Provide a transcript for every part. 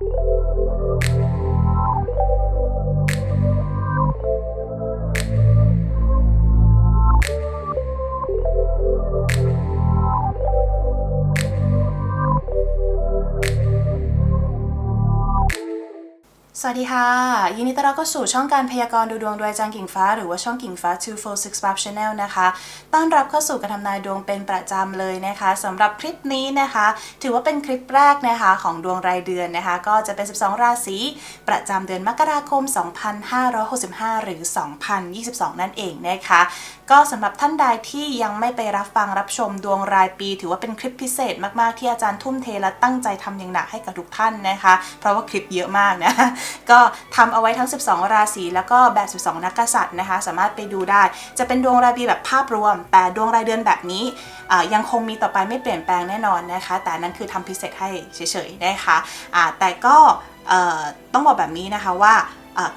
you สวัสดีค่ะ ยินดีต้อนรับเข้าสู่ช่องการพยากรณ์ดูดวงโดยอาจารย์กิ่งฟ้า หรือว่าช่องกิ่งฟ้า 246 Pub Channel นะคะ ต้อนรับเข้าสู่การทำนายดวงเป็นประจำเลยนะคะสำหรับคลิปนี้นะคะ ถือว่าเป็นคลิปแรกนะคะของดวงรายเดือนนะคะ ก็จะเป็น 12 ราศีประจำเดือนมกราคม 2565 หรือ 2022 นั่นเองนะคะ ก็สำหรับท่านใดที่ยังไม่ไปรับฟังรับชมดวงรายปี ถือว่าเป็นคลิปพิเศษมากๆที่อาจารย์ทุ่มเทและตั้งใจทำอย่างหนักให้กับทุกท่านนะคะ เพราะว่าคลิปเยอะมากนะก็ทำเอาไว้ทั้ง 12 ราศีแล้วก็แบบ 12 นักกษัตริย์นะคะ สามารถไปดูได้ จะเป็นดวงรายปีแบบภาพรวม แต่ดวงรายเดือนแบบนี้ยังคงมีต่อไปไม่เปลี่ยนแปลงแน่นอนนะคะ แต่นั้นคือทำพิเศษให้เฉยๆนะคะอ่าแต่ก็ต้องบอกแบบนี้นะคะว่า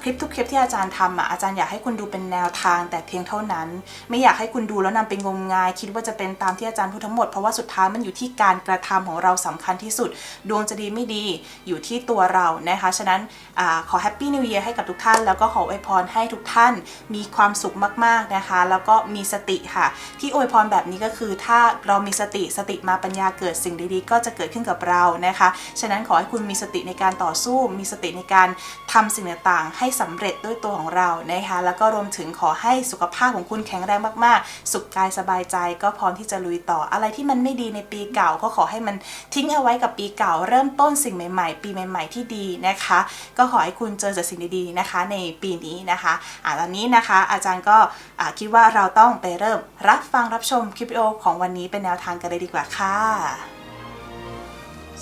คลิปทุกคลิปที่อาจารย์ทำอะอาจารย์อยากให้คุณดูเป็นแนวทางแต่เพียงเท่านั้น ไม่อยากให้คุณดูแล้วนำไปงมงาย คิดว่าจะเป็นตามที่อาจารย์พูดทั้งหมด เพราะว่าสุดท้ายมันอยู่ที่การกระทำของเราสำคัญที่สุด ดวงจะดีไม่ดีอยู่ที่ตัวเรานะคะฉะนั้นอขอแฮปปี้นิว e ย r ให้กับทุกท่าน แล้วก็ขออวยพรให้ทุกท่านมีความสุขมากๆนะคะ แล้วก็มีสติค่ะ ที่อวยพรแบบนี้ก็คือ ถ้าเรามีสติสติมาปัญญาเกิดสิ่งดีๆ ก็จะเกิดขึ้นกับเรานะคะ ฉะนั้นขอให้คุณมีสติในการต่อสู้ มีสติในการทำสิ่งต่างให้สำเร็จด้วยตัวของเรานะคะ แล้วก็รวมถึงขอให้สุขภาพของคุณแข็งแรงมากๆ สุขกายสบายใจก็พร้อมที่จะลุยต่ออะไรที่มันไม่ดีในปีเก่า ก็ขอให้มันทิ้งเอาไว้กับปีเก่า เริ่มต้นสิ่งใหม่ๆ ปีใหม่ ๆที่ดีนะคะ ก็ขอให้คุณเจอแต่สิ่งดีๆนะคะ ในปีนี้นะคะอ่าตอนนี้นะคะ อาจารย์ก็คิดว่าเราต้องไปเริ่มรับฟังรับชมคลิปวิดีโอของวันนี้เป็นแนวทางกันเลยดีกว่าค่ะ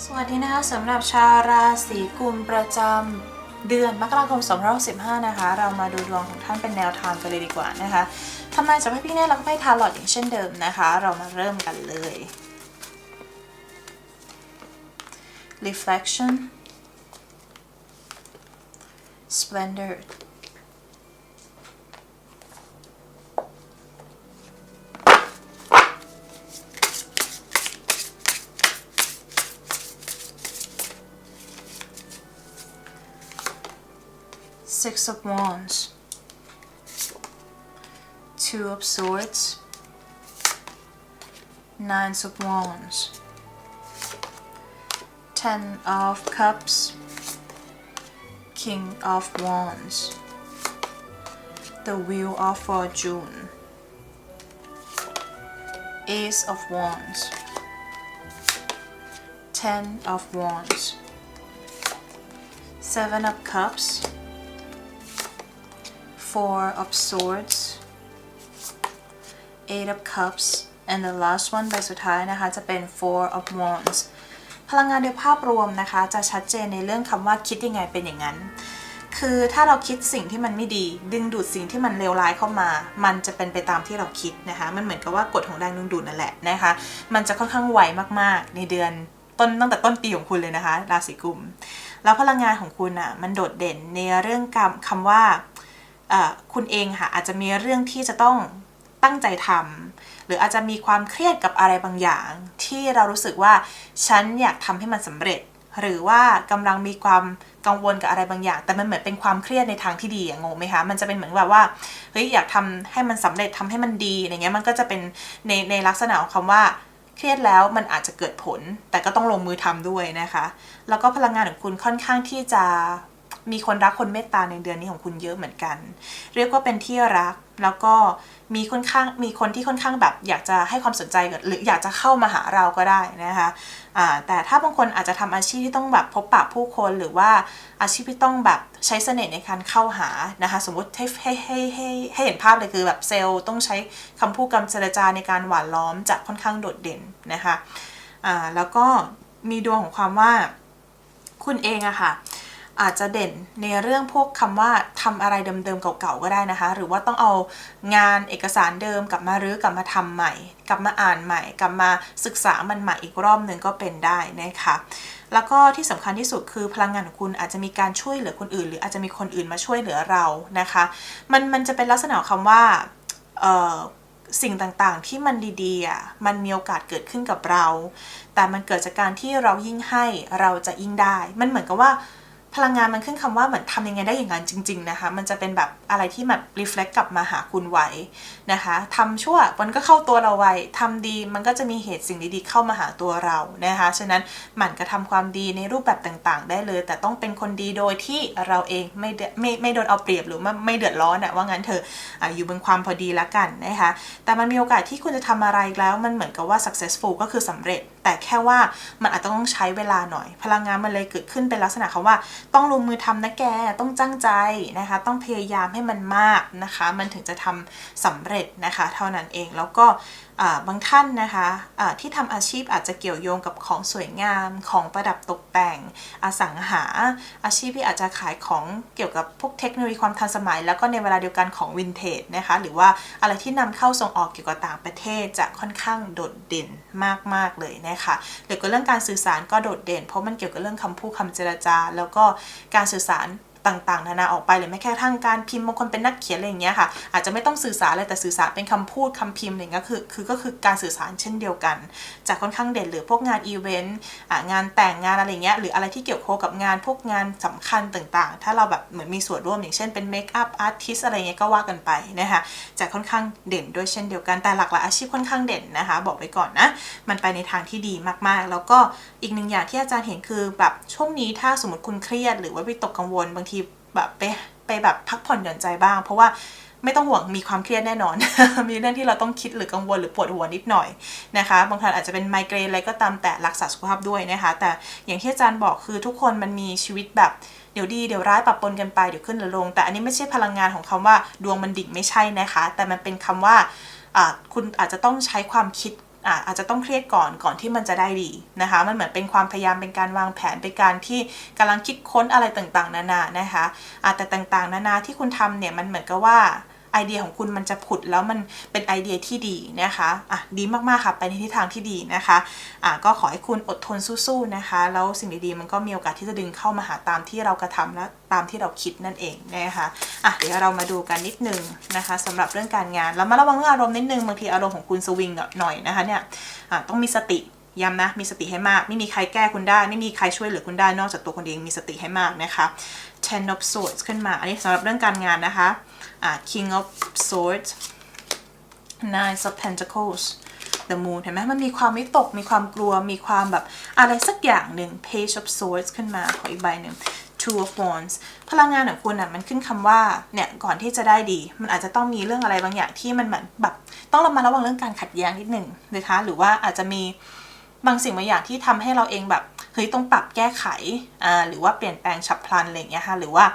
สวัสดีนะคะสำหรับชาวราศีกุมประจำ เดือนมกราคม2015นะคะ เรามาดูดวงของท่านเป็นแนวทางกันเลยดีกว่านะคะทำนายจากพี่แน่แล้วก็ไพ่ทาร์ลอตอย่างเช่นเดิมนะคะ เรามาเริ่มกันเลย reflection splendor Six of Wands, Two of Swords, Nine of Wands, Ten of Cups, King of Wands, the Wheel of Fortune, Ace of Wands, Ten of Wands, Seven of Cups, Four of Swords, Eight of Cups and the last one ใบสุดท้ายนะคะ จะเป็น Four of Wands พลังงานโดยภาพรวมนะคะ จะชัดเจนในเรื่องคำว่าคิดยังไงเป็นอย่างนั้น คือถ้าเราคิดสิ่งที่มันไม่ดี ดึงดูดสิ่งที่มันเลวร้ายเข้ามา มันจะเป็นไปตามที่เราคิดนะคะ มันเหมือนกับว่ากฎของแรงดึงดูดนั่นแหละนะคะ มันจะค่อนข้างไวมากๆ ในเดือนต้นตั้งแต่ต้นปีของคุณเลยนะคะ ราศีกุม แล้วพลังงานของคุณอะมันโดดเด่นในเรื่องคำว่า คุณเองค่ะอาจจะมีเรื่องที่จะต้องตั้งใจทำหรืออาจจะมีความเครียดกับอะไรบางอย่าง ที่เรารู้สึกว่าฉันอยากทำให้มันสำเร็จ หรือว่ากำลังมีความกังวลกับอะไรบางอย่าง แต่มันเหมือนเป็นความเครียดในทางที่ดีอะงงไหมคะมันจะเป็นเหมือนแบบว่าเฮ้ยอยากทำให้มันสำเร็จทำให้มันดีอะไรเงี้ยมันก็จะเป็นในในลักษณะของคำว่าเครียดแล้วมันอาจจะเกิดผล แต่ก็ต้องลงมือทำด้วยนะคะ แล้วก็พลังงานของคุณค่อนข้างที่จะ มีคนรักคนเมตตาในเดือนนี้ของคุณเยอะเหมือนกัน เรียกว่าเป็นที่รักแล้วก็มีค่อนข้างมีคนที่ค่อนข้างแบบ อยากจะให้ความสนใจกับหรืออยากจะเข้ามาหาเราก็ได้นะคะแต่ถ้าบางคนอาจจะทำอาชีพที่ต้องแบบพบปะผู้คนหรือว่าอาชีพที่ต้องแบบใช้เสน่ห์ในการเข้าหานะคะสมมติให้ให้ให้ให้ให้เห็นภาพเลยคือแบบเซลล์ต้องใช้คำพูดคำเจรจาในการหวานล้อมจะค่อนข้างโดดเด่นนะคะแล้วก็มีดวงของความว่าคุณเองอะค่ะ อาจจะเด่นในเรื่องพวกคำว่าทำอะไรเดิมๆเก่าๆก็ได้นะคะ หรือว่าต้องเอางานเอกสารเดิมกลับมารื้อกลับมาทำใหม่ กลับมาอ่านใหม่ กลับมาศึกษามันใหม่อีกรอบหนึ่งก็เป็นได้นะคะแล้วก็ที่สำคัญที่สุดคือพลังงานของคุณอาจจะมีการช่วยเหลือคนอื่น หรืออาจจะมีคนอื่นมาช่วยเหลือเรานะคะ มันมันจะเป็นลักษณะของคำว่าสิ่งต่างๆ ที่มันดีๆอะมันมีโอกาสเกิดขึ้นกับเรา แต่มันเกิดจากการที่เรายิ่งให้เราจะยิ่งได้ มันเหมือนกับว่า พลังงานมันขึ้นคำว่าเหมือนทำยังไงได้อย่างนั้นจริง ๆนะคะ มันจะเป็นแบบอะไรที่แบบ reflect กลับมาหาคุณไว้นะคะทำชั่วมันก็เข้าตัวเราไว้ทำดีมันก็จะมีเหตุสิ่งดีๆเข้ามาหาตัวเรานะคะฉะนั้นหมั่นกระทำความดีในรูปแบบต่างๆ ได้เลย แต่ต้องเป็นคนดีโดยที่เราเองไม่เดไม่ไม่โดนเอาเปรียบหรือไม่ไม่เดือดร้อนอะว่างั้นเถอะออยู่บนความพอดีละกันนะคะแต่มันมีโอกาสที่คุณจะทำอะไรแล้วมันเหมือนกับว่า successful ก็คือสำเร็จ แต่แค่ว่ามันอาจจะต้องใช้เวลาหน่อย พลังงานมันเลยเกิดขึ้นเป็นลักษณะคำว่า ต้องลงมือทำนะแกต้องจ้างใจนะคะ ต้องพยายามให้มันมากนะคะ มันถึงจะทำสำเร็จนะคะ เท่านั้นเองแล้วก็ บางท่านนะคะะที่ทำอาชีพอาจจะเกี่ยวโยงกับของสวยงามของประดับตกแต่งอสังหา อาชีพที่อาจจะขายของเกี่ยวกับพวกเทคโนโลยีความทันสมัย แล้วก็ในเวลาเดียวกันของวินเทจนะคะหรือว่าอะไรที่นำเข้าส่งออกเกี่ยวกับต่างประเทศจะค่อนข้างโดดเด่นมากๆเลยนะคะหรือก็เรื่องการสื่อสารก็โดดเด่น เพราะมันเกี่ยวกับเรื่องคำพูดคำเจรจา แล้วก็การสื่อสาร ต่างๆ นานาออกไปหรือแม้แค่ทั้งการพิมพ์บางคนเป็นนักเขียนอะไรอย่างเงี้ยค่ะอาจจะไม่ต้องสื่อสารเลยแต่สื่อสารเป็นคำพูดคำพิมพ์อะไรเงี้ยคือคือก็คือการสื่อสารเช่นเดียวกันจะค่อนข้างเด่นหรือพวกงานอีเวนต์งานแต่งงานอะไรเงี้ยหรืออะไรที่เกี่ยวข้องกับงานพวกงานสำคัญต่างๆ ถ้าเราแบบเหมือนมีส่วนร่วมอย่างเช่นเป็นเมคอัพอาร์ติสอะไรเงี้ยก็ว่ากันไปนะคะจะค่อนข้างเด่นด้วยเช่นเดียวกันแต่หลักๆอาชีพค่อนข้างเด่นนะคะ บอกไว้ก่อนนะมันไปในทางที่ดีมากๆ แล้วก็อีกหนึ่งอย่างที่อาจารย์เห็นคือแบบช่วงนี้ถ้าสมมติคุณเครียดหรือว่าวิตกกังวลบางที แบบไปไปแบบพักผ่อนหย่อนใจบ้าง เพราะว่าไม่ต้องห่วงมีความเครียดแน่นอน มีเรื่องที่เราต้องคิดหรือกังวลหรือปวดหัวนิดหน่อยนะคะ บางท่านอาจจะเป็นไมเกรนอะไรก็ตามแต่รักษาสุขภาพด้วยนะคะ แต่อย่างที่อาจารย์บอกคือทุกคนมันมีชีวิตแบบเดี๋ยวดีเดี๋ยวร้ายปรับปนกันไปเดี๋ยวขึ้นหรือลง แต่อันนี้ไม่ใช่พลังงานของคำว่าดวงมันดิ่งไม่ใช่นะคะ แต่มันเป็นคำว่าคุณอาจจะต้องใช้ความคิด อาจจะต้องเครียดก่อนก่อนที่มันจะได้ดีนะคะ มันเหมือนเป็นความพยายามเป็นการวางแผนเป็นการที่กำลังคิดค้นอะไรต่างๆ นานานะคะแต่ต่างๆ นานาที่คุณทำเนี่ยมันเหมือนกับว่า ไอเดียของคุณมันจะผุดแล้วมันเป็นไอเดียที่ดีนะคะอะดีมากๆค่ะไปในทิศทางที่ดีนะคะอะก็ขอให้คุณอดทนสู้ๆนะคะ แล้วสิ่งดีๆมันก็มีโอกาสที่จะดึงเข้ามาหาตามที่เรากระทำและตามที่เราคิดนั่นเองนะคะอะเดี๋ยวเรามาดูกันนิดนึงนะคะสำหรับเรื่องการงานแล้วมาระวังเรื่องอารมณ์นิดนึงบางทีอารมณ์ของคุณสวิงหน่อยนะคะเนี่ยอะต้องมีสติย้ำนะ มีสติให้มาก ไม่มีใครแก้คุณได้ ไม่มีใครช่วยเหลือคุณได้ นอกจากตัวคุณเอง มีสติให้มากนะคะ Ten of Swords ขึ้นมา อันนี้สำหรับเรื่องการงานนะคะ King of Swords Nine of Pentacles The Moon เห็นไหมมันมีความวิตก มีความกลัว มีความแบบอะไรสักอย่างหนึ่ง Page of Swords ขึ้นมาขออีกใบหนึ่ง Two of Wands พลังงานของคุณอะมันขึ้นคำว่าเนี่ยก่อนที่จะได้ดี มันอาจจะต้องมีเรื่องอะไรบางอย่างที่มันเหมือนแบบต้องระมัดระวังเรื่องการขัดแย้งนิดหนึ่งนะคะ หรือว่าอาจจะมีบางสิ่งบางอย่างที่ทำให้เราเองแบบเฮ้ยต้องปรับแก้ไขอ่าหรือว่าเปลี่ยนแปลงฉับพลันอะไรอย่างเงี้ยค่ะหรือว่า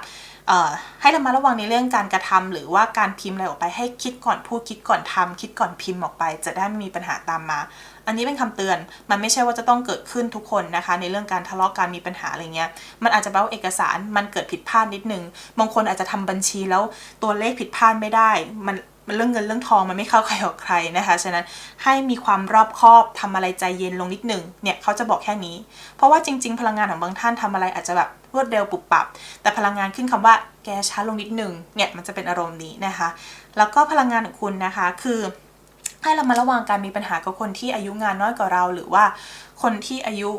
ให้ระมัดระวังในเรื่องการกระทำหรือว่าการพิมพ์อะไรออกไปให้คิดก่อนพูดคิดก่อนทำคิดก่อนพิมพ์ออกไป จะได้ไม่มีปัญหาตามมา อันนี้เป็นคำเตือนมันไม่ใช่ว่าจะต้องเกิดขึ้นทุกคนนะคะ ในเรื่องการทะเลาะการมีปัญหาอะไรเงี้ยมันอาจจะแปลว่าเอกสารมันเกิดผิดพลาดนิดนึงบางคนอาจจะทำบัญชีแล้วตัวเลขผิดพลาดไม่ได้ มัน มันเรื่องเงินเรื่องทองมันไม่เข้าใครออกใครนะคะ ฉะนั้นให้มีความรอบคอบทำอะไรใจเย็นลงนิดหนึ่งเนี่ยเขาจะบอกแค่นี้ เพราะว่าจริง ๆ พลังงานของบางท่านทำอะไรอาจจะแบบรวดเร็วปุบปับ แต่พลังงานขึ้นคำว่าแกช้าลงนิดหนึ่งเนี่ยมันจะเป็นอารมณ์นี้นะคะ แล้วก็พลังงานของคุณนะคะคือให้เรามาระวังการมีปัญหากับคนที่อายุงานน้อยกว่าเรา หรือว่าคนที่อายุ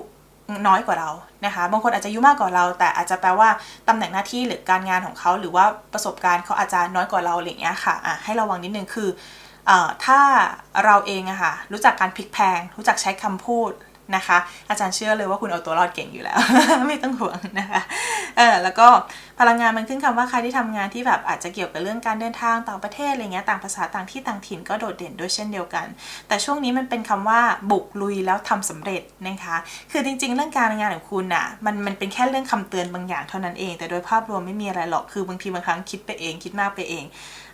น้อยกว่าเรานะคะ บางคนอาจจะอายุมากกว่าเรา แต่อาจจะแปลว่าตำแหน่งหน้าที่หรือการงานของเขา หรือว่าประสบการณ์เขาอาจจะน้อยกว่าเราอะไรเงี้ยค่ะะให้ระวังนิดนึงคืออถ้าเราเองอะค่ะรู้จักการพลิกแพง รู้จักใช้คำพูดนะคะ อาจารย์เชื่อเลยว่าคุณเอาตัวรอดเก่งอยู่แล้ว ไม่ต้องห่วงนะคะเออแล้วก็ พลังงานมันขึ้นคำว่าใครที่ทำงานที่แบบอาจจะเกี่ยวกับเรื่องการเดินทางต่างประเทศอะไรเงี้ยต่างภาษาต่างที่ต่างถิ่นก็โดดเด่นด้วยเช่นเดียวกัน แต่ช่วงนี้มันเป็นคำว่าบุกลุยแล้วทำสำเร็จนะคะคือจริง ๆ เรื่องการงานของคุณอะมันมันเป็นแค่เรื่องคำเตือนบางอย่างเท่านั้นเอง แต่โดยภาพรวมไม่มีอะไรหรอกคือบางทีบางครั้งคิดไปเองคิดมากไปเอง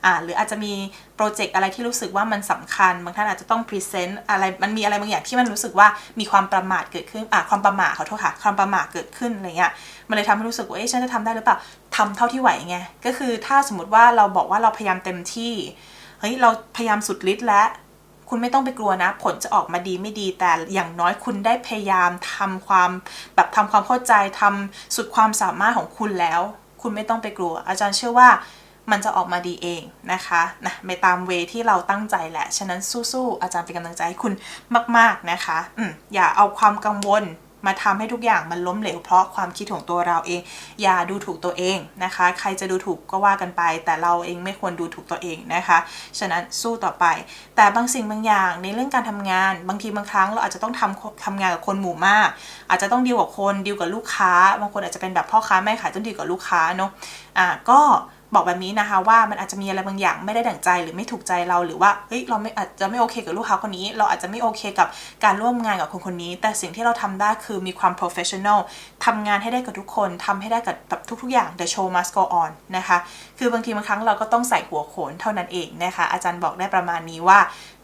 อ่าหรืออาจจะมีโปรเจกต์อะไรที่รู้สึกว่ามันสำคัญ บางท่านอาจจะต้องพรีเซนต์อะไรมันมีอะไรบางอย่างที่มันรู้สึกว่ามีความประมาทเกิดขึ้นอ่าความประมาทขอโทษค่ะความประมาทเกิดขึ้นอะไรเงี้ยมันเลยทำให้รู้สึกว่าเอ๊ะฉันจะทำได้หรือเปล่าทำเท่าที่ไหวไง ก็คือถ้าสมมติว่าเราบอกว่าเราพยายามเต็มที่ เฮ้ย เราพยายามสุดฤทธิ์แล้ว คุณไม่ต้องไปกลัวนะ ผลจะออกมาดีไม่ดี แต่อย่างน้อยคุณได้พยายามทำความแบบทำความเข้าใจทำสุดความสามารถของคุณแล้ว คุณไม่ต้องไปกลัว อาจารย์เชื่อว่ามันจะออกมาดีเองนะคะนะไปตามเวที่เราตั้งใจแหละ ฉะนั้นสู้ๆ อาจารย์เป็นกำลังใจให้คุณมาก ๆนะคะ อืมอย่าเอาความกังวล มาทำให้ทุกอย่างมันล้มเหลวเพราะความคิดของตัวเราเอง อย่าดูถูกตัวเองนะคะ ใครจะดูถูกก็ว่ากันไป แต่เราเองไม่ควรดูถูกตัวเองนะคะ ฉะนั้นสู้ต่อไป แต่บางสิ่งบางอย่างในเรื่องการทำงาน บางทีบางครั้งเราอาจจะต้องทำทำงานกับคนหมู่มาก อาจจะต้องดีลกับคนดีลกับลูกค้า บางคนอาจจะเป็นแบบพ่อค้าแม่ขายต้องดีลกับลูกค้าเนาะอ่าก็ บอกแบบนี้นะคะ ว่ามันอาจจะมีอะไรบางอย่างไม่ได้ดั่งใจหรือไม่ถูกใจเราหรือว่าเฮ้ยเราไม่อาจจะไม่โอเคกับลูกค้าคนนี้ เราอาจจะไม่โอเคกับการร่วมงานกับคนคนนี้ แต่สิ่งที่เราทำได้คือมีความ professional ทำงานให้ได้กับทุกคนทำให้ได้กับแบบทุก ๆ อย่าง the show must go on นะคะ คือบางทีบางครั้งเราก็ต้องใส่หัวโขนเท่านั้นเองนะคะ อาจารย์บอกได้ประมาณนี้ว่า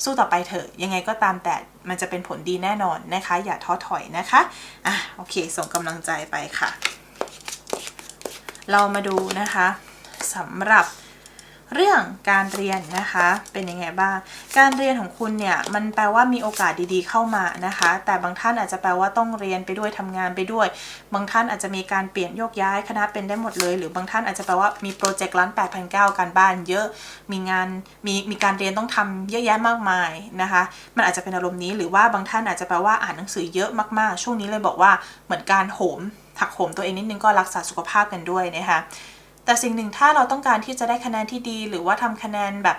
สู้ต่อไปเถอะยังไงก็ตามแต่มันจะเป็นผลดีแน่นอนนะคะ อย่าท้อถอยนะคะอะโอเค ส่งกำลังใจไปค่ะ เรามาดูนะคะ สำหรับเรื่องการเรียนนะคะเป็นยังไงบ้าง การเรียนของคุณเนี่ยมันแปลว่ามีโอกาสดีๆเข้ามานะคะ แต่บางท่านอาจจะแปลว่าต้องเรียนไปด้วยทำงานไปด้วย บางท่านอาจจะมีการเปลี่ยนโยกย้ายคณะเป็นได้หมดเลย หรือบางท่านอาจจะแปลว่ามีโปรเจกต์ล้านแปดพันเก้าการบ้านเยอะมีงานมีมีการเรียนต้องทำเยอะแยะมากมายนะคะ มันอาจจะเป็นอารมณ์นี้หรือว่าบางท่านอาจจะแปลว่าอ่านหนังสือเยอะมากๆ ช่วงนี้เลยบอกว่าเหมือนการโหมหักโหมตัวเองนิดนึงก็รักษาสุขภาพกันด้วยนะคะ แต่สิ่งหนึ่งถ้าเราต้องการที่จะได้คะแนนที่ดี หรือว่าทำคะแนนแบบ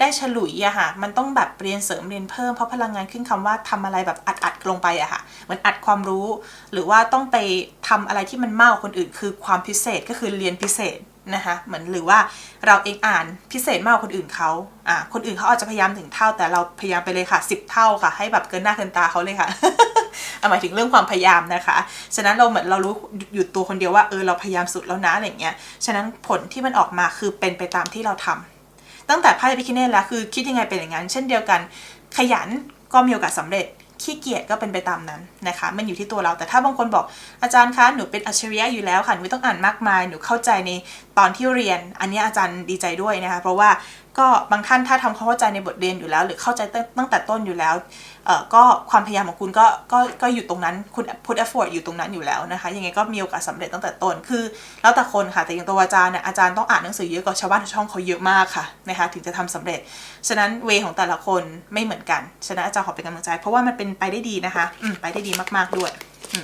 ได้ฉลุยอะค่ะ มันต้องแบบเรียนเสริมเรียนเพิ่มเพราะพลังงานขึ้นคำว่าทำอะไรแบบอัดอัดลงไปอะค่ะ เหมือนอัดความรู้ หรือว่าต้องไปทำอะไรที่มันมากกว่าคนอื่น คือความพิเศษก็คือเรียนพิเศษนะคะ เหมือนหรือว่าเราเองอ่านพิเศษมากกว่าคนอื่นเขาอ่าคนอื่นเขาอาจจะพยายามถึงเท่า แต่เราพยายามไปเลยค่ะ 10 เท่าค่ะ ให้แบบเกินหน้าเกินตาเขาเลยค่ะ หมายถึงเรื่องความพยายามนะคะ ฉะนั้นเราเหมือนเรารู้อยู่ตัวคนเดียวว่าเออเราพยายามสุดแล้วนะอะไรเงี้ย ฉะนั้นผลที่มันออกมาคือเป็นไปตามที่เราทำตั้งแต่ไพ่พิคิเน่แล้วคือคิดยังไงเป็นอย่างนั้น เช่นเดียวกัน ขยันก็มีโอกาสสาเร็จขี้เกียจก็เป็นไปตามนั้นนะคะ มันอยู่ที่ตัวเราแต่ถ้าบางคนบอกอาจารย์คะหนูเป็นอัจฉริยะอยู่แล้วค่ะหนูไม่ต้องอ่านมากมายหนูเข้าใจในตอนที่เรียน อันนี้อาจารย์ดีใจด้วยนะคะ เพราะว่า ก็บางท่านถ้าทำความเข้าใจในบทเรียนอยู่แล้ว หรือเข้าใจตั้งแต่ต้นอยู่แล้วเอ่อก็ความพยายามของคุณก็ก็ก็อยู่ตรงนั้นคุณ put effort อยู่ตรงนั้นอยู่แล้วนะคะยังไงก็มีโอกาสสาเร็จตั้งแต่ต้นคือ แล้วแต่คนค่ะแต่อย่างตัวอาจารย์เนี่ยอาจารย์ต้องอ่านหนังสือเยอะกว่าชาวบ้านชาวช่องเขาเยอะมากค่ะนะคะถึงจะทำสำเร็จ ฉะนั้นเวของแต่ละคนไม่เหมือนกันฉะนั้นอาจารย์ขอเป็นกำลังใจ เพราะว่ามันเป็นไปได้ดีนะคะ อืไปได้ดีมากๆด้วย อื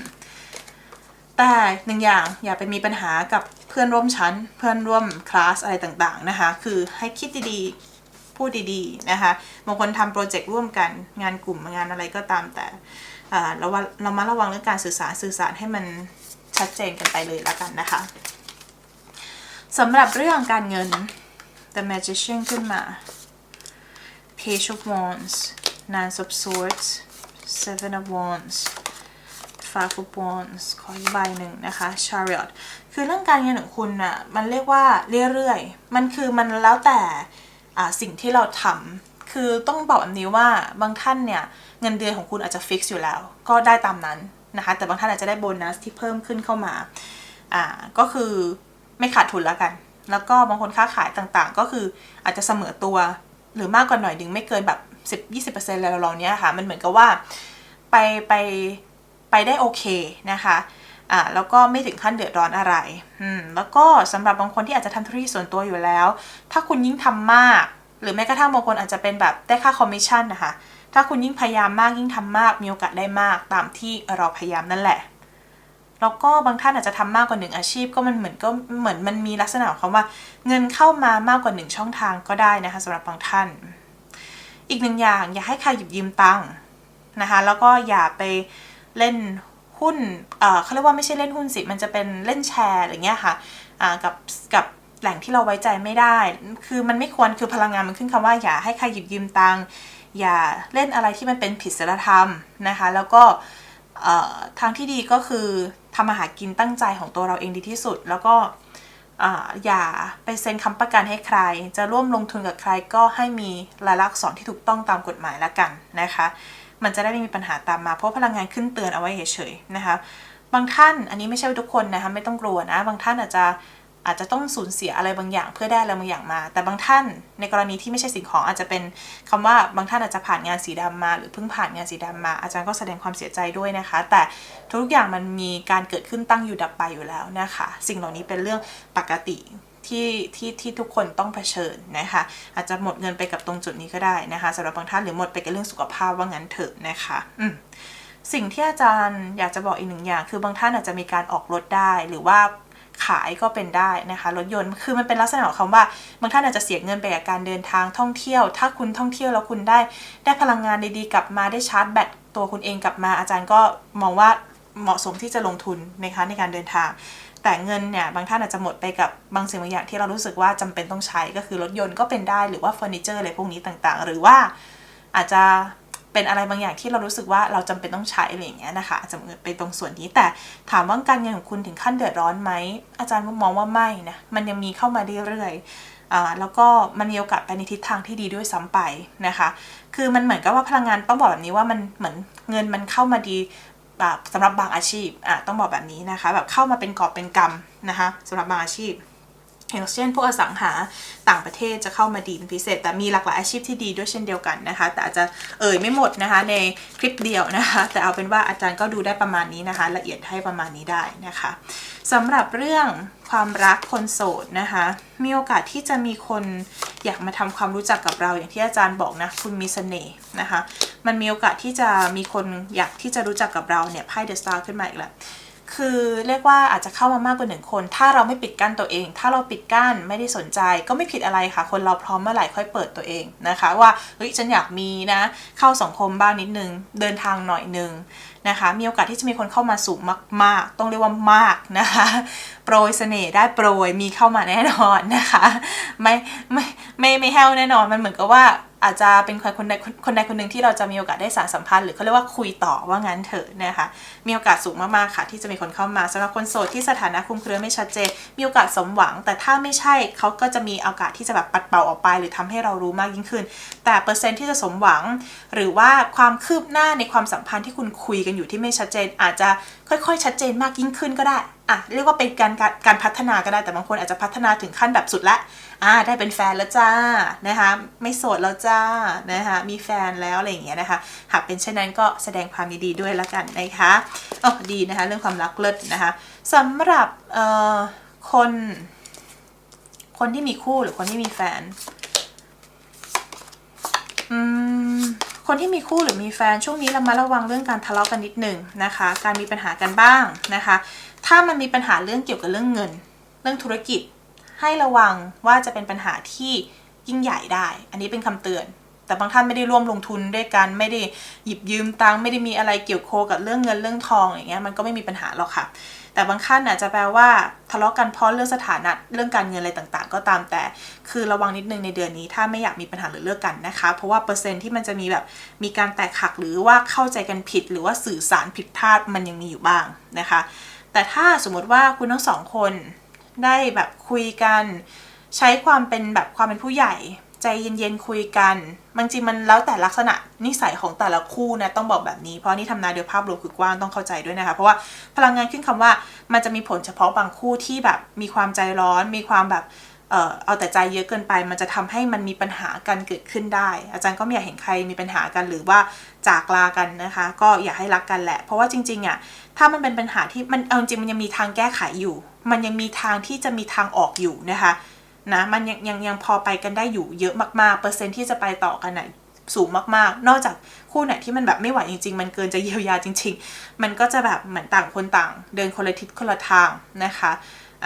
แต่หนึ่งอย่างอย่าไปมีปัญหากับเพื่อนร่วมชั้น เพื่อนร่วมคลาสอะไรต่างๆนะคะ คือให้คิดดีๆ พูดดีๆนะคะ บางคนทำโปรเจกต์ร่วมกันงานกลุ่มงานอะไรก็ตามแต่เราว่าเรามาระวังเรื่องการสื่อสารสื่อสารให้มันชัดเจนกันไปเลยแล้วกันนะคะสำหรับเรื่องการเงิน The Magician ขึ้นมา Page of Wands Nine of Swords Seven of Wands Five of Wands ขออีกใบหนึ่งนะคะ Chariot คือเรื่องการเงินของคุณน่ะมันเรียกว่าเรื่อยๆ มันคือมันแล้วแต่สิ่งที่เราทำคือต้องบอกแบบนี้ว่าบางท่านเนี่ยเงินเดือนของคุณอาจจะฟิกซ์อยู่แล้ว ก็ได้ตามนั้นนะคะแต่บางท่านอาจจะได้โบนัสที่เพิ่มขึ้นเข้ามาอ่าก็คือไม่ขาดทุนแล้วกัน แล้วก็บางคนค้าขายต่างๆ ก็คืออาจจะเสมอตัวหรือมากกว่าหน่อยดึงไม่เกินแบบ 10-20%อะไรเราเนี้ยค่ะ มันเหมือนกับว่าไปไป ไปได้โอเคนะคะอ่าแล้วก็ไม่ถึงขั้นเดือดร้อนอะไรอืมแล้วก็สำหรับบางคนที่อาจจะทำธุรกิจส่วนตัวอยู่แล้ว ถ้าคุณยิ่งทำมาก หรือแม้กระทั่งบางคนอาจจะเป็นแบบได้ค่าคอมมิชชั่นนะคะถ้าคุณยิ่งพยายามมากยิ่งทำมากมีโอกาสได้มากตามที่เราพยายามนั่นแหละแล้วก็บางท่านอาจจะทำมากกว่าหนึ่งอาชีพก็มันเหมือนก็เหมือนมันมีลักษณะของคำว่า เงินเข้ามามากกว่าหนึ่งช่องทางก็ได้นะคะสำหรับบางท่าน อีกหนึ่งอย่างอย่าให้ใครหยิบยืมตังค์นะคะ แล้วก็อย่าไป เล่นหุ้นเขาเรียกว่าไม่ใช่เล่นหุ้นสิ มันจะเป็นเล่นแชร์อะไรเงี้ยค่ะกับกับแหล่งที่เราไว้ใจไม่ได้ คือมันไม่ควร คือพลังงานมันขึ้นคำว่าอย่าให้ใครหยิบยืมตังค์อย่าเล่นอะไรที่มันเป็นผิดศีลธรรมนะคะ แล้วก็ทางที่ดีก็คือทำอาหารกินตั้งใจของตัวเราเองดีที่สุด แล้วก็อย่าไปเซ็นคำประกันให้ใคร จะร่วมลงทุนกับใครก็ให้มีลายลักษณ์สอนที่ถูกต้องตามกฎหมายละกันนะคะ มันจะได้ไม่มีปัญหาตามมาเพราะพลังงานขึ้นเตือนเอาไว้เฉยๆนะคะบางท่านอันนี้ไม่ใช่ทุกคนนะคะไม่ต้องกลัวนะ บางท่านอาจจะอาจจะต้องสูญเสียอะไรบางอย่างเพื่อได้อะไรบางอย่างมา แต่บางท่านในกรณีที่ไม่ใช่สิ่งของอาจจะเป็นคำว่าบางท่านอาจจะผ่านงานสีดำมา หรือเพิ่งผ่านงานสีดำมา อาจารย์ก็แสดงความเสียใจด้วยนะคะ แต่ทุกอย่างมันมีการเกิดขึ้นตั้งอยู่ดับไปอยู่แล้วนะคะ สิ่งเหล่านี้เป็นเรื่องปกติ ที่ที่ที่ทุกคนต้องเผชิญนะคะอาจจะหมดเงินไปกับตรงจุดนี้ก็ได้นะคะสำหรับบางท่านหรือหมดไปกับเรื่องสุขภาพว่างั้นเถอะนะคะอืมสิ่งที่อาจารย์อยากจะบอกอีกหนึ่งอย่าง คือบางท่านอาจจะมีการออกรถได้หรือว่าขายก็เป็นได้นะคะรถยนต์คือมันเป็นลักษณะของคำว่าบางท่านอาจจะเสียเงินไปกับการเดินทางท่องเที่ยว ถ้าคุณท่องเที่ยวแล้วคุณได้ ได้พลังงานดีๆกลับมาได้ชาร์จแบตตัวคุณเองกลับมา อาจารย์ก็มองว่าเหมาะสมที่จะลงทุนนะคะในการเดินทาง แต่เงินเนี่ยบางท่านอาจจะหมดไปกับบางสิ่งบางอย่างที่เรารู้สึกว่าจำเป็นต้องใช้ก็คือรถยนต์ก็เป็นได้หรือว่าเฟอร์นิเจอร์อะไรพวกนี้ต่างๆ หรือว่าอาจจะเป็นอะไรบางอย่างที่เรารู้สึกว่าเราจำเป็นต้องใช้อะไรอย่างเงี้ยนะคะอาจจะไปตรงส่วนนี้แต่ถามว่าการเงินของคุณถึงขั้นเดือดร้อนไหมอาจารย์มองว่าไม่นะมันยังมีเข้ามาเรื่อยๆแล้วก็มันมีโอกาสไปในทิศทางที่ดีด้วยซ้ำไปนะคะ คือมันเหมือนกับว่าพลังงานต้องบอกแบบนี้ว่ามันเหมือนเงินมันเข้ามาดี สำหรับบางอาชีพอะต้องบอกแบบนี้นะคะ แบบเข้ามาเป็นกอบเป็นกำนะคะสำหรับบางอาชีพ อย่างเช่นพวกอสังหาต่างประเทศจะเข้ามาดีเป็นพิเศษ แต่มีหลากหลายอาชีพที่ดีด้วยเช่นเดียวกันนะคะ แต่อาจจะเอ่ยไม่หมดนะคะในคลิปเดียวนะคะ แต่เอาเป็นว่าอาจารย์ก็ดูได้ประมาณนี้นะคะ ละเอียดให้ประมาณนี้ได้นะคะสำหรับเรื่องความรักคนโสดนะคะ มีโอกาสที่จะมีคนอยากมาทำความรู้จักกับเราอย่างที่อาจารย์บอกนะคุณมีเสน่ห์นะคะ มันมีโอกาสที่จะมีคนอยากที่จะรู้จักกับเราเนี่ยไพ่เดอะสตาร์ขึ้นมาอีกแล้ว คือเรียกว่าอาจจะเข้ามามากกว่าหนึ่งคน ถ้าเราไม่ปิดกั้นตัวเอง ถ้าเราปิดกั้นไม่ได้สนใจ ก็ไม่ผิดอะไรค่ะ คนเราพร้อมเมื่อไหร่ค่อยเปิดตัวเองนะคะ ว่าเฮ้ยฉันอยากมีนะ เข้าสังคมบ้างนิดนึง เดินทางหน่อยนึงนะคะ มีโอกาสที่จะมีคนเข้ามาสูงมาก ๆ ต้องเรียกว่ามากนะคะโปรยเสน่ห์ได้โปรยมีเข้ามาแน่นอนนะคะ ไม่ไม่ไม่ไม่แห้วแน่นอนมันเหมือนกับว่าอาจจะเป็นคนคนใดคนใดคนหนึ่งที่เราจะมีโอกาสได้สารสัมพันธ์หรือเขาเรียกว่าคุยต่อว่างั้นเถอะนะคะมีโอกาสสูงมากๆค่ะที่จะมีคนเข้ามาสำหรับคนโสดที่สถานะคุมเครือไม่ชัดเจนมีโอกาสสมหวัง แต่ถ้าไม่ใช่เขาก็จะมีโอกาสที่จะแบบปัดเป่าออกไป หรือทำให้เรารู้มากยิ่งขึ้น แต่เปอร์เซ็นต์ที่จะสมหวัง หรือว่าความคืบหน้าในความสัมพันธ์ที่คุณคุยกันอยู่ที่ไม่ชัดเจน อาจจะค่อยๆ ชัดเจนมากยิ่งขึ้นก็ได้ อะเรียกว่าเป็นการการการพัฒนาก็ได้แต่บางคนอาจจะพัฒนาถึงขั้นแบบสุดละอ่าได้เป็นแฟนแล้วจ้านะคะไม่โสดแล้วจ้านะคะมีแฟนแล้วอะไรอย่างเงี้ยนะคะหากเป็นเช่นนั้นก็แสดงความยินดีด้วยละกันนะคะอ๋อดีนะคะเรื่องความรักเลิศนะคะสำหรับเอ่อคน คนที่มีคู่หรือคนที่มีแฟนอืมคนที่มีคู่หรือมีแฟนช่วงนี้เรามาระวังเรื่องการทะเลาะกันนิดหนึ่งนะคะ การมีปัญหากันบ้างนะคะ ถ้ามันมีปัญหาเรื่องเกี่ยวกับเรื่องเงิน เรื่องธุรกิจ ให้ระวังว่าจะเป็นปัญหาที่ยิ่งใหญ่ได้ อันนี้เป็นคำเตือน แต่บางท่านไม่ได้ร่วมลงทุนด้วยกัน ไม่ได้หยิบยืมตังค์ไม่ได้มีอะไรเกี่ยวโคกับเรื่องเงินเรื่องทองอย่างเงี้ยมันก็ไม่มีปัญหาหรอกค่ะ แต่บางท่านอาจจะแปลว่าทะเลาะกันเพราะเรื่องสถานะเรื่องการเงินอะไรต่างๆ ก็ตามแต่ คือระวังนิดนึงในเดือนนี้ ถ้าไม่อยากมีปัญหาหรือเลิกกันนะคะ เพราะว่าเปอร์เซ็นต์ที่มันจะมีแบบมีการแตกหักหรือว่าเข้าใจกันผิด หรือว่าสื่อสารผิดพลาดมันยังมีอยู่บ้างนะคะ แต่ถ้าสมมติว่าคุณทั้งสองคนได้แบบคุยกัน ใช้ความเป็นแบบความเป็นผู้ใหญ่ ใจเย็นๆคุยกันบางทีมันแล้วแต่ลักษณะนิสัยของแต่ละคู่นะต้องบอกแบบนี้เพราะนี่ทำนายโดยภาพรวมคือกว้างต้องเข้าใจด้วยนะคะเพราะว่าพลังงานขึ้นคำว่ามันจะมีผลเฉพาะบางคู่ที่แบบมีความใจร้อนมีความแบบ เออเอาแต่ใจเยอะเกินไป มันจะทำให้มันมีปัญหากันเกิดขึ้นได้ อาจารย์ก็ไม่อยากเห็นใครมีปัญหากันหรือว่าจากลากันนะคะ ก็อยากให้รักกันแหละ เพราะว่าจริงๆอะถ้ามันเป็นปัญหาที่มันเอาจริงมันยังมีทางแก้ไขอยู่ มันยังมีทางที่จะมีทางออกอยู่นะคะนะมันยังยังยังพอไปกันได้อยู่เยอะมากๆ เปอร์เซ็นต์ที่จะไปต่อกันน่ะสูงมากๆ นอกจากคู่ไหนที่มันแบบไม่ไหวจริง ๆ มันเกินจะเยียวยาจริง ๆ มันก็จะแบบเหมือนต่างคนต่าง เดินคนละทิศคนละทางนะคะ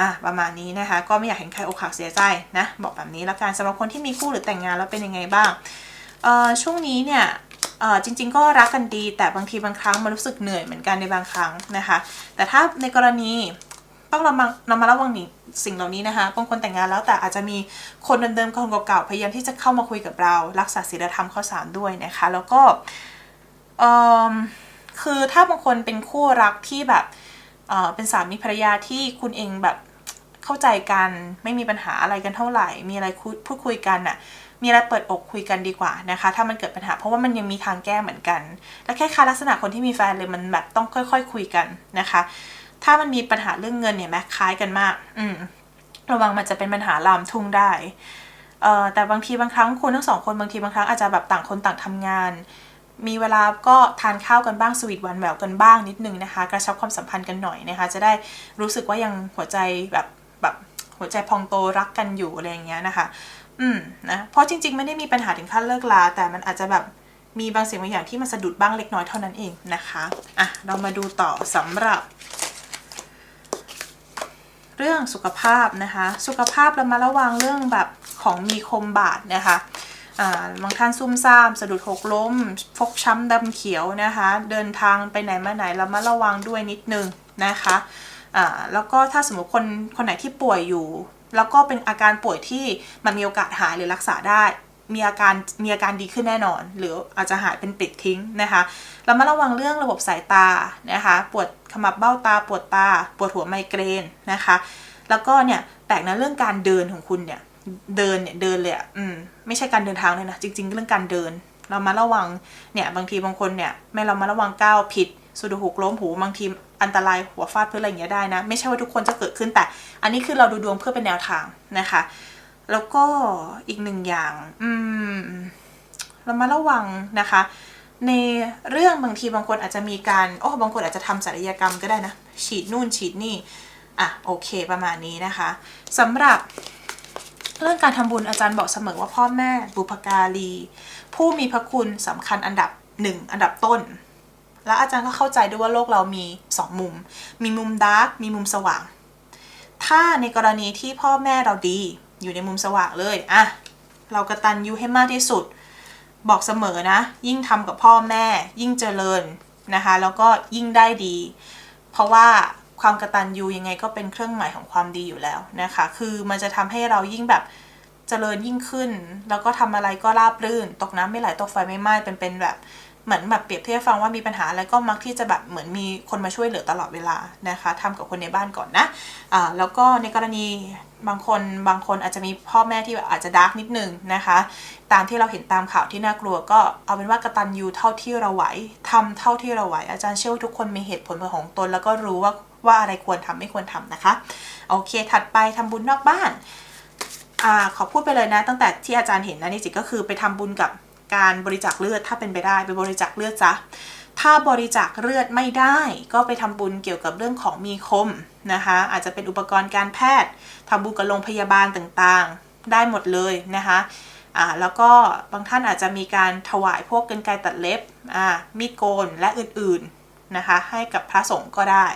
อะประมาณนี้นะคะ ก็ไม่อยากเห็นใครอกหักเสียใจนะบอกแบบนี้แล้วกันสำหรับคนที่มีคู่หรือแต่งงานแล้วเป็นยังไงบ้างเอ่อช่วงนี้เนี่ยเอ่อจริง ๆ ก็รักกันดี แต่บางทีบางครั้งมันรู้สึกเหนื่อยเหมือนกันในบางครั้งนะคะ แต่ถ้าในกรณีต้องระมังเรามาระวังนี่สิ่งเหล่านี้นะคะบางคนแต่งงานแล้วแต่อาจจะมีคนเดิมๆคนเก่าๆพยายามที่จะเข้ามาคุยกับเรา รักษาศีลธรรมข้อสามด้วยนะคะ แล้วก็เอ่อคือถ้าบางคนเป็นคู่รักที่แบบ เป็นสามีภรรยาที่คุณเองแบบเข้าใจกันไม่มีปัญหาอะไรกันเท่าไหร่ มีอะไรพูดคุยกันน่ะมีอะไรเปิดอกคุยกันดีกว่านะคะ ถ้ามันเกิดปัญหาเพราะว่ามันยังมีทางแก้เหมือนกัน และแค่ค่าลักษณะคนที่มีแฟนเลยมันแบบต้องค่อยๆคคุยกันนะคะ ถ้ามันมีปัญหาเรื่องเงินเนี่ยแม้คล้ายกันมาก อืมระวังมันจะเป็นปัญหาลามทุ่งได้เอ่อแต่บางทีบางครั้งคุณทั้งสองคนบางทีบางครั้งอาจจะแบบต่างคนต่างทำงาน มีเวลาก็ทานข้าวกันบ้างสวีทหวานแหววกันบ้างนิดนึงนะคะ กระชับความสัมพันธ์กันหน่อยนะคะ จะได้รู้สึกว่ายังหัวใจแบบแบบหัวใจพองโตรักกันอยู่อะไรอย่างเงี้ยนะคะ อืมนะเพราะจริง ๆ ไม่ได้มีปัญหาถึงขั้นเลิกลา แต่มันอาจจะแบบมีบางสิ่งบางอย่างที่มันสะดุดบ้างเล็กน้อยเท่านั้นเองนะคะอะเรามาดูต่อสำหรับ เรื่องสุขภาพนะคะ สุขภาพเรามาระวังเรื่องแบบของมีคมบาดนะคะ บางท่านซุ่มซ่ามสะดุดหกล้ม ฟกช้ำดำเขียวนะคะ เดินทางไปไหนมาไหนเรามาระวังด้วยนิดนึงนะคะแล้วก็ถ้าสมมติคนคนไหนที่ป่วยอยู่ แล้วก็เป็นอาการป่วยที่มันมีโอกาสหายหรือรักษาได้ มีอาการมีอาการดีขึ้นแน่นอน หรืออาจจะหายเป็นปิดทิ้งนะคะเรามาระวังเรื่องระบบสายตานะคะ ปวดขมับเบ้าตา ปวดตา ปวดหัวไมเกรนนะคะ แล้วก็เนี่ยแปลกนะเรื่องการเดินของคุณเนี่ย เดินเนี่ยเดินเลยอะอืมไม่ใช่การเดินทางเลยนะ จริง ๆ เรื่องการเดิน เรามาระวังเนี่ยบางทีบางคนเนี่ยไม่เรามาระวังก้าวผิดสุดหกล้มหูบางทีอันตรายหัวฟาดพื้นอะไรอย่างเงี้ยได้นะ ไม่ใช่ว่าทุกคนจะเกิดขึ้นแต่ อันนี้คือเราดูดวงเพื่อเป็นแนวทางนะคะ แล้วก็อีกหนึ่งอย่าง อืม เรามาระวังนะคะ ในเรื่องบางทีบางคนอาจจะมีการโอ้บางคนอาจจะทำศัลยกรรมก็ได้นะ ฉีดนู่นฉีดนี่อะโอเคประมาณนี้นะคะสำหรับ เรื่องการทำบุญอาจารย์บอกเสมอว่าพ่อแม่บุพการี ผู้มีพระคุณสำคัญอันดับหนึ่งอันดับต้น แล้วอาจารย์ก็เข้าใจด้วยว่าโลกเรามีสองมุม มีมุมดาร์กมีมุมสว่าง ถ้าในกรณีที่พ่อแม่เราดีอยู่ในมุมสว่างเลยอะเรากระตันยูให้มากที่สุด บอกเสมอนะ ยิ่งทำกับพ่อแม่ ยิ่งเจริญนะคะ แล้วก็ยิ่งได้ดี เพราะว่า ความกระตันยูยังไงก็เป็นเครื่องหมายของความดีอยู่แล้วนะคะ คือมันจะทำให้เรายิ่งแบบเจริญยิ่งขึ้น แล้วก็ทำอะไรก็ราบรื่น ตกน้ำไม่ไหลตกไฟไม่ไหม้เป็นเป็นแบบเหมือนแบบเปรียบเทียบฟังว่ามีปัญหาอะไรก็มักที่จะแบบเหมือนมีคนมาช่วยเหลือตลอดเวลานะคะทำกับคนในบ้านก่อนนะอ่าแล้วก็ในกรณีบางคนบางคนอาจจะมีพ่อแม่ที่แบบอาจจะดาร์กนิดนึงนะคะ ตามที่เราเห็นตามข่าวที่น่ากลัวก็เอาเป็นว่ากระตัญญูเท่าที่เราไหวทำเท่าที่เราไหว อาจารย์เชื่อว่าทุกคนมีเหตุผลของตนแล้วก็รู้ว่า ว่าอะไรควรทำไม่ควรทำนะคะ โอเค ถัดไปทำบุญนอกบ้านอ่าขอพูดไปเลยนะ ตั้งแต่ที่อาจารย์เห็นนะนี่จิก็คือไปทำบุญกับการบริจาคเลือดถ้าเป็นไปได้ไปบริจาคเลือดซะถ้าบริจาคเลือดไม่ได้ก็ไปทำบุญเกี่ยวกับเรื่องของมีคมนะคะ อาจจะเป็นอุปกรณ์การแพทย์ทำบุญกับโรงพยาบาลต่างๆ ได้หมดเลยนะคะอ่าแล้วก็บางท่านอาจจะมีการถวายพวกกรรไกรตัดเล็บอ่ามีดโกนและอื่นๆนะคะให้กับพระสงฆ์ก็ได้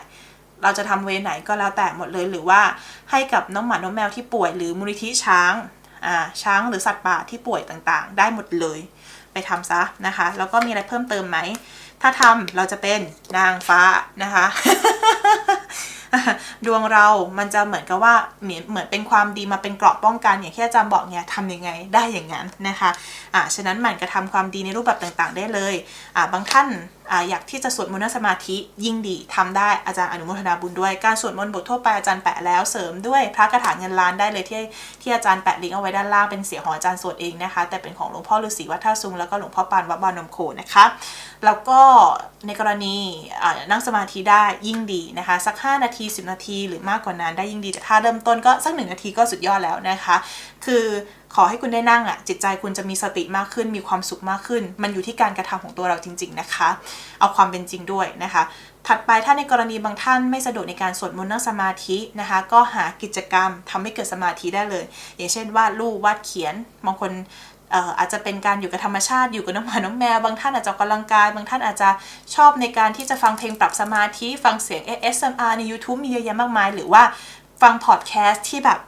เราจะทำเวไหนก็แล้วแต่หมดเลย หรือว่าให้กับน้องหมาน้องแมวที่ป่วย หรือมูลนิธิช้างอ่าช้างหรือสัตว์ป่าที่ป่วยต่างๆ ได้หมดเลย ไปทำซะนะคะ แล้วก็มีอะไรเพิ่มเติมไหม ถ้าทำเราจะเป็นนางฟ้านะคะ ดวงเรามันจะเหมือนกับว่าเหมือนเหมือนเป็นความดีมาเป็นเกราะป้องกันอย่างที่อาจารย์บอกเนี่ยทำยังไงได้อย่างนั้นนะคะอ่าฉะนั้นหมั่นกระทำความดีในรูปแบบต่างๆ ได้เลยอ่าบางท่าน อยากที่จะสวดมนต์สมาธิยิ่งดีทำได้อาจารย์อนุโมทนาบุญด้วยการสวดมนต์บททั่วไปอาจารย์แปะแล้วเสริมด้วยพระคาถาเงินล้านได้เลยที่ที่อาจารย์แปะลิงก์เอาไว้ด้านล่างเป็นเสียงของอาจารย์สวดเองนะคะ แต่เป็นของหลวงพ่อฤาษีวัดท่าซุงแล้วก็หลวงพ่อปานวัดบานนมโคนะคะแล้วก็ในกรณีนั่งสมาธิได้ยิ่งดีนะคะ สัก 5 นาที 10 นาที หรือมากกว่านั้นได้ยิ่งดีแต่ถ้าเริ่มต้นก็สักหนึ่งนาทีก็สุดยอดแล้วนะคะ คือ ขอให้คุณได้นั่งอะจิตใจคุณจะมีสติมากขึ้น มีความสุขมากขึ้น มันอยู่ที่การกระทำของตัวเราจริง ๆนะคะ เอาความเป็นจริงด้วยนะคะ ถัดไปถ้าในกรณีบางท่านไม่สะดวกในการสวดมนต์นั่งสมาธินะคะ ก็หากิจกรรมทำให้เกิดสมาธิได้เลย อย่างเช่นวาดรูปวาดเขียนบางคนอาจจะเป็นการอยู่กับธรรมชาติอยู่กับน้องหมาน้องแมว บางท่านอาจจะกกำลังกาย บางท่านอาจจะชอบในการที่จะฟังเพลงปรับสมาธิ ฟังเสียง ASMR ใน YouTube มีเยอะแยะมากมาย หรือว่า ฟังพอดแคสต์ที่แบบ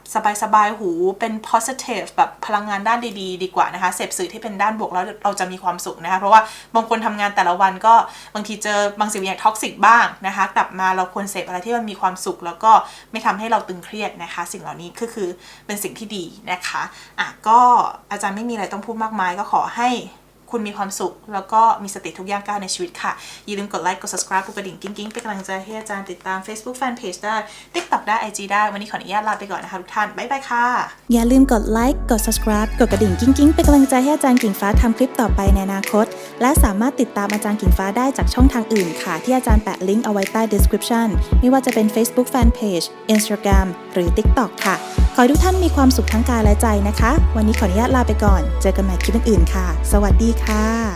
สบายๆหูเป็น positive แบบพลังงานด้านดีๆ ดีกว่านะคะ เสพสื่อที่เป็นด้านบวกแล้วเราจะมีความสุขนะคะ เพราะว่าบางคนทำงานแต่ละวันก็บางทีเจอบางสิ่งอย่างท็อกซิกบ้างนะคะ กลับมาเราควรเสพอะไรที่มันมีความสุข แล้วก็ไม่ทำให้เราตึงเครียดนะคะ สิ่งเหล่านี้ก็คือเป็นสิ่งที่ดีนะคะอะก็อาจารย์ไม่มีอะไรต้องพูดมากมายก็ขอให้ คุณมีความสุข แล้วก็มีสติทุกย่างก้าวในชีวิตค่ะ อย่าลืมกดไลค์ กด subscribe กดกระดิ่ง กิ๊งๆเป็นกำลังใจให้อาจารย์ติดตาม Facebook Fanpage ได้ TikTok ได้ IG ได้ วันนี้ขออนุญาตลาไปก่อนนะคะทุกท่าน บ๊ายบายค่ะ อย่าลืมกดไลค์ กด subscribe กดกระดิ่ง กิ้งๆเป็นกำลังใจให้อาจารย์กิ่งฟ้าทำคลิปต่อไปในอนาคต และสามารถติดตามอาจารย์กิ่งฟ้าได้จากช่องทางอื่นค่ะ ที่อาจารย์แปะลิงก์เอาไว้ใต้ description ไม่ว่าจะเป็น Facebook Fanpage Instagram หรือ TikTok ค่ะ ขอให้ทุกท่านมีความสุขทั้งกายและใจนะคะ วันนี้ขออนุญาตลาไปก่อน เจอกันใหม่คลิปอื่นๆค่ะ สวัสดีค่ะ